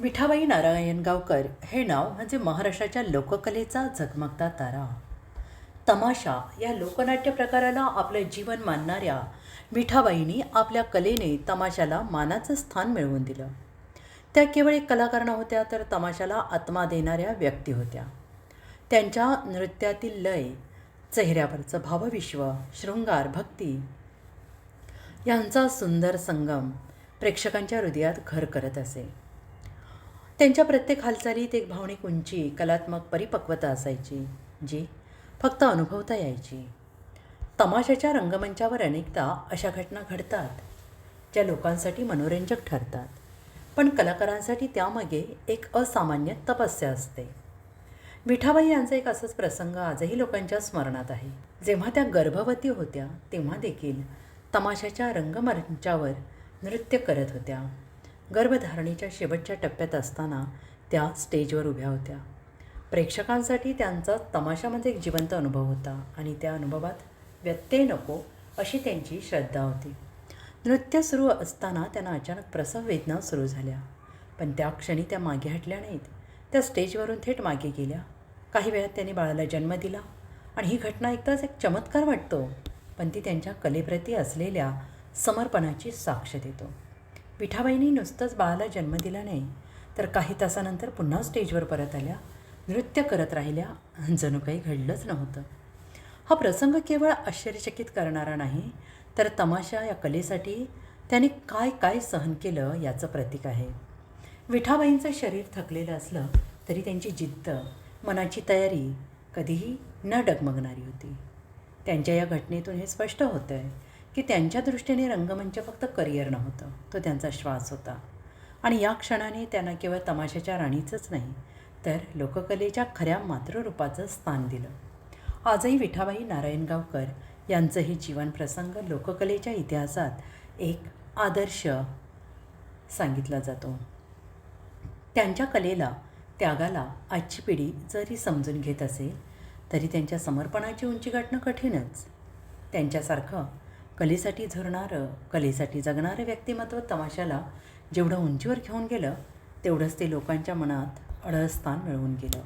विठाबाई नारायण गावकर हे नाव म्हणजे महाराष्ट्राच्या लोककलेचा झगमगता तारा. तमाशा या लोकनाट्य प्रकाराला आपलं जीवन मानणाऱ्या विठाबाईंनी आपल्या कलेने तमाशाला मानाचं स्थान मिळवून दिलं. त्या केवळ एक कलाकार नव्हत्या तर तमाशाला आत्मा देणाऱ्या व्यक्ती होत्या. त्यांच्या नृत्यातील लय चेहऱ्यावरचं भावविश्व शृंगार भक्ती यांचा सुंदर संगम प्रेक्षकांच्या हृदयात घर करत असे. त्यांच्या प्रत्येक हालचालीत एक भावनिक उंची कलात्मक परिपक्वता असायची जी फक्त अनुभवता यायची. तमाशाच्या रंगमंचावर अनेकदा अशा घटना घडतात ज्या लोकांसाठी मनोरंजक ठरतात पण कलाकारांसाठी त्यामागे एक असामान्य तपस्या असते. विठाबाई यांचा एक असाच प्रसंग आजही लोकांच्या स्मरणात आहे. जेव्हा त्या गर्भवती होत्या तेव्हा देखील तमाशाच्या रंगमंचावर नृत्य करत होत्या. गर्भधारणेच्या शेवटच्या टप्प्यात असताना त्या स्टेजवर उभ्या होत्या. प्रेक्षकांसाठी त्यांचा तमाशामध्ये म्हणजे एक जिवंत अनुभव होता आणि त्या अनुभवात व्यत्यय नको अशी त्यांची श्रद्धा होती. नृत्य सुरू असताना त्यांना अचानक प्रसव वेदना सुरू झाल्या. पण त्या क्षणी त्या मागे हटल्या नाहीत. त्या स्टेजवरून थेट मागे गेल्या. काही वेळात त्यांनी बाळाला जन्म दिला आणि ही घटना एकदाच एक चमत्कार वाटतो. पण ती त्यांच्या कलेप्रती असलेल्या समर्पणाची साक्ष देतो. विठाबाईंनी नुसतंच बाळाला जन्म दिला नाही तर काही तासानंतर पुन्हा स्टेजवर परत आल्या नृत्य करत राहिल्या. जणू काही घडलंच नव्हतं. हा प्रसंग केवळ आश्चर्यचकित करणारा नाही तर तमाशा या कलेसाठी त्याने काय काय सहन केलं याचं प्रतीक आहे. विठाबाईंचं शरीर थकलेलं असलं तरी त्यांची जिद्द मनाची तयारी कधीही न डगमगणारी होती. त्यांच्या या घटनेतून हे स्पष्ट होतं आहे की त्यांच्या दृष्टीने रंगमंच फक्त करिअर नव्हतं तो त्यांचा श्वास होता. आणि या क्षणाने त्यांना केवळ तमाशाच्या राणीचंच नाही तर लोककलेच्या खऱ्या मातृरूपाचं स्थान दिलं. आजही विठाबाई नारायणगावकर यांचं हे जीवनप्रसंग लोककलेच्या इतिहासात एक आदर्श सांगितला जातो. त्यांच्या कलेला त्यागाला आजची पिढी जरी समजून घेत असेल तरी त्यांच्या समर्पणाची उंची गाठणं कठीणच. त्यांच्यासारखं कलेसाठी झुरणारं कलेसाठी जगणारं व्यक्तिमत्व तमाशाला जेवढं उंचीवर घेऊन गेलं तेवढंच ते लोकांच्या मनात अडस्थान मिळवून गेलं.